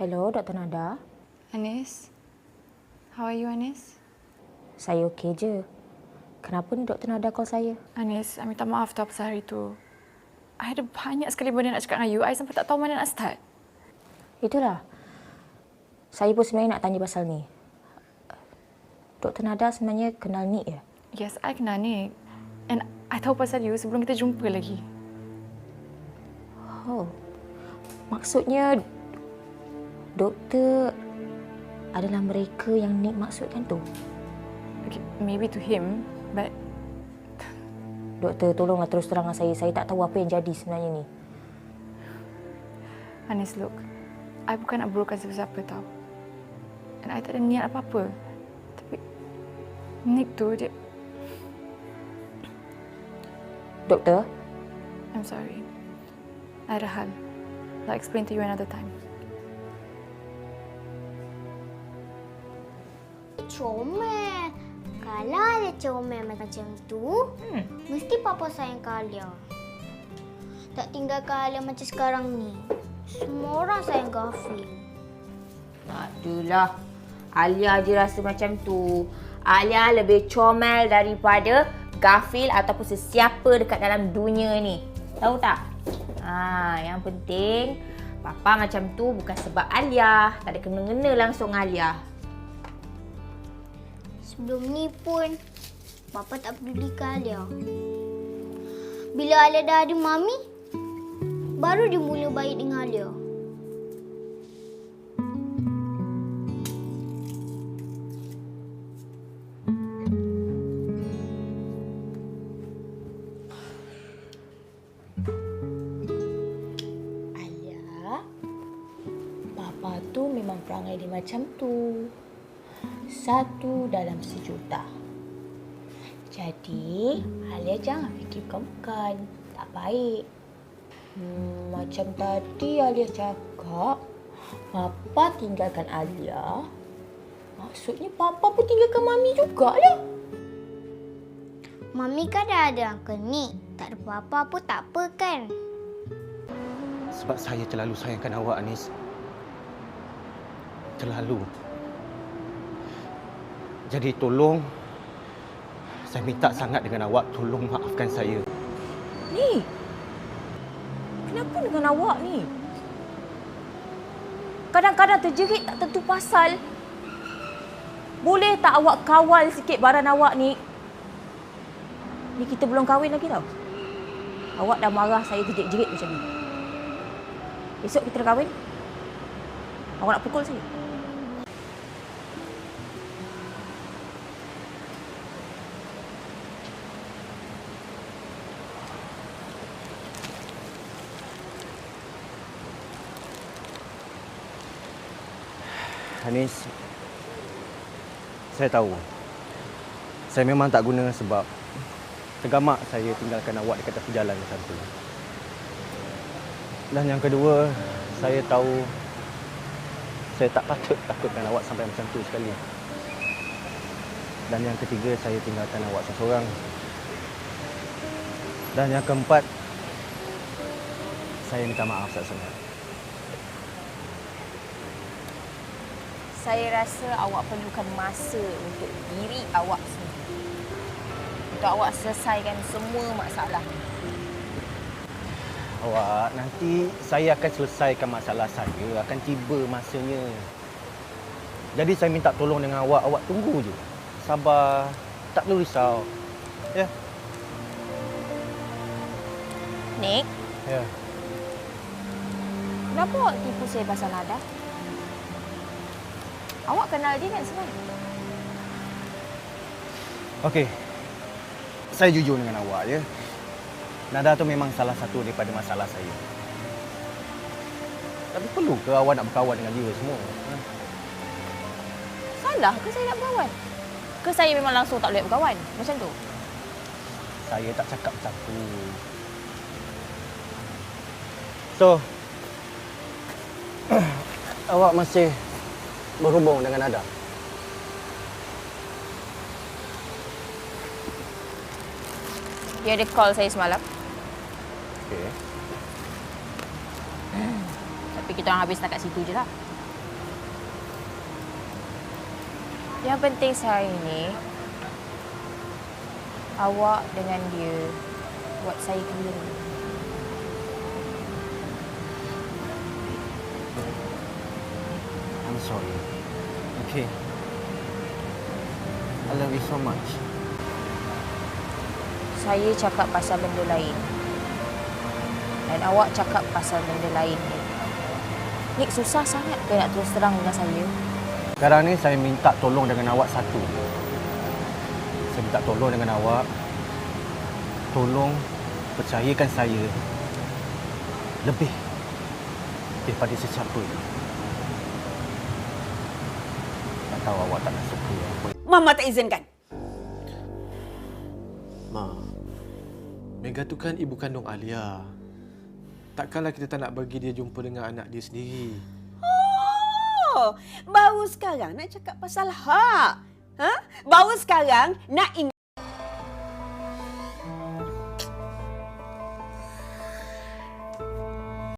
Hello, Dr. Nada. Anis? How are you, Anis? Saya okey je. Kenapa ni Dr. Nada call saya? Anis, I minta maaf tau pasal hari tu. I ada banyak sekali benda nak cakap dengan you. I sampai tak tahu mana nak start. Itulah. Saya pun sebenarnya nak tanya pasal ni. Dr. Nada sebenarnya kenal Nick ya? Yes, I kenal Nick. And I tahu pasal you sebelum kita jumpa lagi. Oh. Maksudnya doktor adalah mereka yang Nick maksudkan tu. Okay, maybe to him, but Doktor, tolonglah terus terang dengan saya. Saya tak tahu apa yang jadi sebenarnya ni. Anis, look. I bukan nak burukkan siapa-siapa tau. And I tak ada niat apa-apa. Tapi Nick tu, dia... Doktor, I'm sorry. I ada hal. I'll explain to you another time. Comel. Kalau ada comel macam tu, hmm. mesti Papa sayang Kalia. Tak tinggalkan Alia macam sekarang ni. Semua orang sayang Gafil. Tak adalah. Alia je rasa macam tu. Alia lebih comel daripada Gafil ataupun sesiapa dekat dalam dunia ni. Tahu tak? Ha, yang penting Papa macam tu bukan sebab Alia. Tak ada kena-kena langsung Alia. Sebelum ni pun, Papa tak pedulikan Alia. Bila Alia dah ada Mami, baru dia mula baik dengan Alia. Alia, Papa tu memang perangai dia macam tu. Satu dalam sejuta. Jadi, Alia jangan fikir bukan-bukan. Tak baik. Hmm, macam tadi Alia cakap, Papa tinggalkan Alia. Maksudnya Papa pun tinggalkan Mami jugalah. Mami kan dah ada Uncle Nick. Tak ada apa-apa pun tak apa kan? Sebab saya terlalu sayangkan awak, Anis. Terlalu. Jadi tolong, saya minta sangat dengan awak, tolong maafkan saya. Ni, kenapa dengan awak ni? Kadang-kadang terjerit tak tentu pasal. Boleh tak awak kawal sikit baran awak ni? Ni kita belum kahwin lagi tau. Awak dah marah saya terjerit-jerit macam ni. Esok kita dah kahwin. Awak nak pukul saya? Anis, saya tahu. Saya memang tak guna sebab tergamak saya tinggalkan awak dekat tepi jalan macam tu. Dan yang kedua, saya tahu saya tak patut takutkan awak sampai macam tu sekali. Dan yang ketiga, saya tinggalkan awak seorang. Dan yang keempat, saya minta maaf sangat-sangat. Saya rasa awak perlukan masa untuk diri awak sendiri. Untuk awak selesaikan semua masalah. Awak, nanti saya akan selesaikan masalah saya. Akan tiba masanya. Jadi saya minta tolong dengan awak. Awak tunggu je. Sabar. Tak perlu risau. Ya? Nick, Ya. kenapa awak tipu saya pasal Nada? Awak kenal dia kan sebenarnya? Okey. Saya jujur dengan awak ya. Nada tu memang salah satu daripada masalah saya. Tapi perlu ke awak nak berkawan dengan dia semua? Ha? Salah ke saya nak berkawan? Ke saya memang langsung tak boleh berkawan? Macam tu? Saya tak cakap macam tu. So, awak masih berhubung dengan Adam. Dia ada call saya semalam. Okey. Tapi kita orang habis dekat situ je lah. Yang penting sehari ini, awak dengan dia buat saya keliru. Sorry. Okay. I love you so much. Saya cakap pasal benda lain. Dan awak cakap pasal benda lain ni. Nik susah sangat ke nak terus terang dengan saya? Sekarang ni saya minta tolong dengan awak satu. Saya minta tolong dengan awak. Tolong percayakan saya lebih daripada sesiapa. Tak tahu awak tak nak suka apa. Mama tak izinkan. Ma, Mega tu kan ibu kandung Alia. Takkanlah kita tak nak bagi dia jumpa dengan anak dia sendiri. Oh, baru sekarang nak cakap pasal hak. Ha? Baru sekarang nak ingat